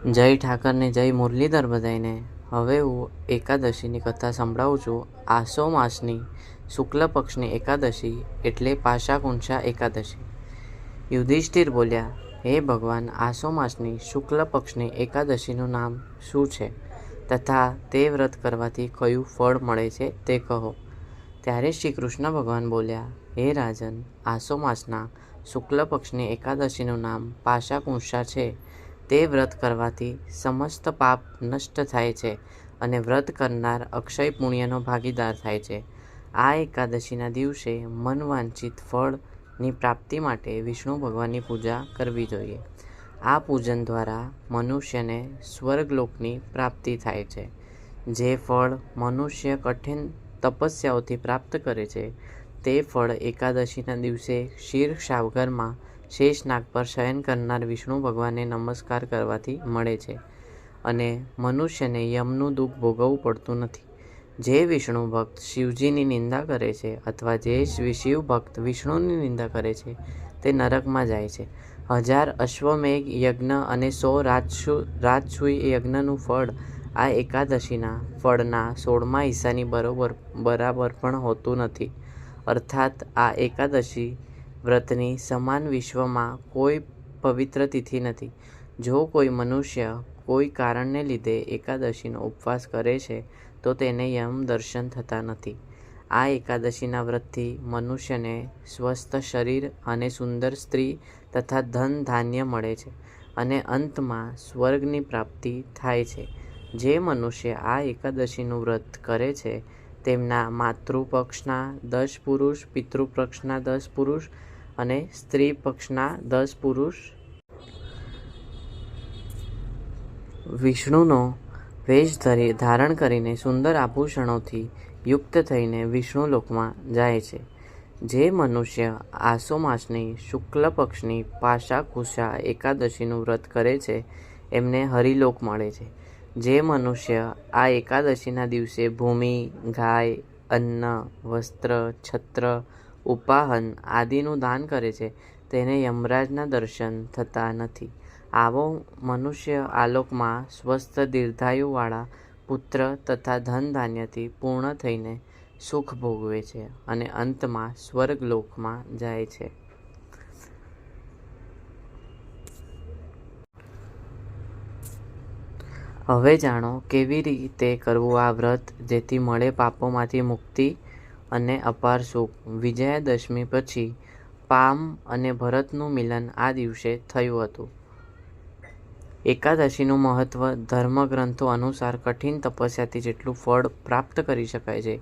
જય ઠાકરને જય મુરલીધર બધાયને. હવે હું એકાદશીની કથા સંભળાવું છું. આસો માસની શુક્લ પક્ષની એકાદશી એટલે પાશા કુંશા એકાદશી. યુધિષ્ઠિર બોલ્યા, હે ભગવાન આસો માસની શુક્લ પક્ષની એકાદશીનું નામ શું છે? તથા તે વ્રત કરવાથી કયું ફળ મળે છે તે કહો. ત્યારે શ્રી કૃષ્ણ ભગવાન બોલ્યા, હે રાજન આસો માસના શુક્લ પક્ષની એકાદશીનું નામ પાશા કુંશા છે. તે વ્રત કરવાથી સમસ્ત પાપ નષ્ટ થાય છે અને વ્રત કરનાર અક્ષય પુણ્યનો ભાગીદાર થાય છે. આ એકાદશીના દિવસે મનવાંછિત ફળની પ્રાપ્તિ માટે વિષ્ણુ ભગવાનની પૂજા કરવી જોઈએ. આ પૂજન દ્વારા મનુષ્યને સ્વર્ગલોકની પ્રાપ્તિ થાય છે. જે ફળ મનુષ્ય કઠિન તપસ્યાઓથી પ્રાપ્ત કરે છે, તે ફળ એકાદશીના દિવસે ક્ષીર સાગરમાં શેષ નાગ પર શયન કરનાર વિષ્ણુ ભગવાનને નમસ્કાર કરવાથી મળે છે અને મનુષ્યને યમનું દુઃખ ભોગવવું પડતું નથી. જે વિષ્ણુ ભક્ત શિવજીની નિંદા કરે છે અથવા જે શિવ ભક્ત વિષ્ણુની નિંદા કરે છે, તે નરકમાં જાય છે. હજાર અશ્વમેઘ યજ્ઞ અને સો રાજસુ રાજસુઈ યજ્ઞનું ફળ આ એકાદશીના ફળના સોળમા હિસ્સાની બરોબર, બરાબર પણ હોતું નથી. અર્થાત આ એકાદશી વ્રતની સમાન વિશ્વમાં કોઈ પવિત્ર તિથિ નથી. જો કોઈ મનુષ્ય કોઈ કારણને લીધે એકાદશીનો ઉપવાસ કરે છે, તો તેને યમ દર્શન થતા નથી. આ એકાદશીના વ્રતથી મનુષ્યને સ્વસ્થ શરીર અને સુંદર સ્ત્રી તથા ધન ધાન્ય મળે છે અને અંતમાં સ્વર્ગની પ્રાપ્તિ થાય છે. જે મનુષ્ય આ એકાદશીનું વ્રત કરે છે, તેમના માતૃપક્ષના દસ પુરુષ, પિતૃપક્ષના દસ પુરુષ અને સ્ત્રી પક્ષના દસ પુરુષ. વિષ્ણુનો વેશ ધરી ધારણ કરીને સુંદર આભૂષણોથી યુક્ત થઈને વિષ્ણુ લોકમાં જાય છે. જે મનુષ્ય આસો માસની શુક્લ પક્ષની પાશા કુશા એકાદશીનું વ્રત કરે છે, એમને હરિલોક મળે છે. જે મનુષ્ય આ એકાદશીના દિવસે ભૂમિ, ગાય, અન્ન, વસ્ત્ર, છત્ર ઉપાહન આદિનું દાન કરે છે, તેને યમરાજના દર્શન થતા નથી. આવો મનુષ્ય આલોકમાં સ્વસ્થ દીર્ઘાયુવાળા પુત્ર તથા ધન ધાન્યથી પૂર્ણ થઈને સુખ ભોગવે છે અને અંતમાં સ્વર્ગલોકમાં જાય છે. હવે જાણો કેવી રીતે કરવું આ વ્રત જેથી મળે પાપોમાંથી મુક્તિ અને અપાર સુખ. વિજયાદશમી પછી પામ અને ભરતનું મિલન આ દિવસે થયું હતું. એકાદશીનું મહત્વ ધર્મગ્રંથો અનુસાર કઠિન તપસ્યાથી જેટલું ફળ પ્રાપ્ત કરી શકાય છે,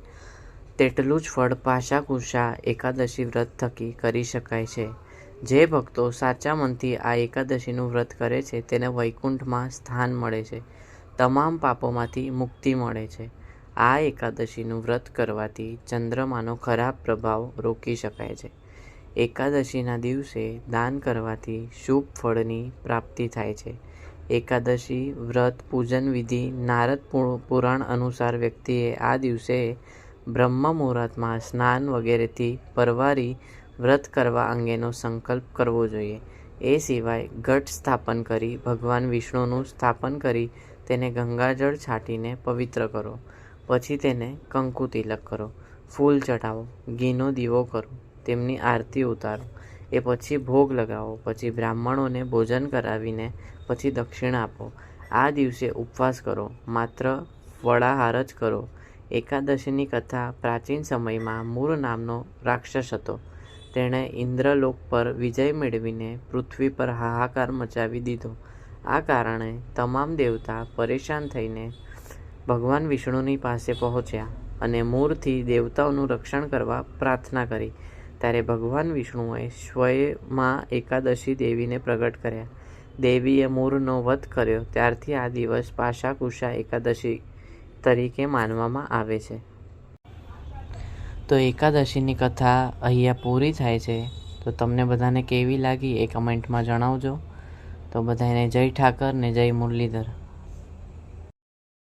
તેટલું જ ફળ પાશાકુશા એકાદશી વ્રત થકી કરી શકાય છે. જે ભક્તો સાચા મનથી આ એકાદશીનું વ્રત કરે છે, તેને વૈકુંઠમાં સ્થાન મળે છે. તમામ પાપોમાંથી મુક્તિ મળે છે. આ એકાદશીનું વ્રત કરવાથી ચંદ્રમાનો ખરાબ પ્રભાવ રોકી શકાય છે. એકાદશીના દિવસે દાન કરવાથી શુભ ફળની પ્રાપ્તિ થાય છે. એકાદશી વ્રત પૂજન વિધિ નારદ પુરાણ અનુસાર વ્યક્તિએ આ દિવસે બ્રહ્મ મુહૂર્તમાં સ્નાન વગેરેથી પરવારી વ્રત કરવા અંગેનો સંકલ્પ કરવો જોઈએ. એ સિવાય ઘટ સ્થાપન કરી ભગવાન વિષ્ણુનું સ્થાપન કરી તેને ગંગાજળ છાંટીને પવિત્ર કરો. પછી તેને કંકુ તિલક કરો. ફૂલ ચઢાવો. ઘીનો દીવો કરો. તેમની આરતી ઉતારો. એ પછી ભોગ લગાવો. પછી બ્રાહ્મણોને ભોજન કરાવીને પછી દક્ષિણ આપો. આ દિવસે ઉપવાસ કરો. માત્ર ફળાહાર જ કરો. એકાદશીની કથા પ્રાચીન સમયમાં મૂળ નામનો રાક્ષસ હતો. તેણે ઇન્દ્રલોક પર વિજય મેળવીને પૃથ્વી પર હાહાકાર મચાવી દીધો. આ કારણે તમામ દેવતા પરેશાન થઈને ભગવાન વિષ્ણુની પાસે પહોંચ્યા અને મૂળથી દેવતાઓનું રક્ષણ કરવા પ્રાર્થના કરી. ત્યારે ભગવાન વિષ્ણુએ સ્વયંમાં એકાદશી દેવીને પ્રગટ કર્યા. દેવીએ મૂળનો વધ કર્યો. ત્યારથી આ દિવસ પાશાકુશા એકાદશી તરીકે માનવામાં આવે છે. તો એકાદશીની કથા અહીંયા પૂરી થાય છે. તો તમને બધાને કેવી લાગી એ કમેન્ટમાં જણાવજો. તો બધાને જય ઠાકર ને જય મુરલીધર.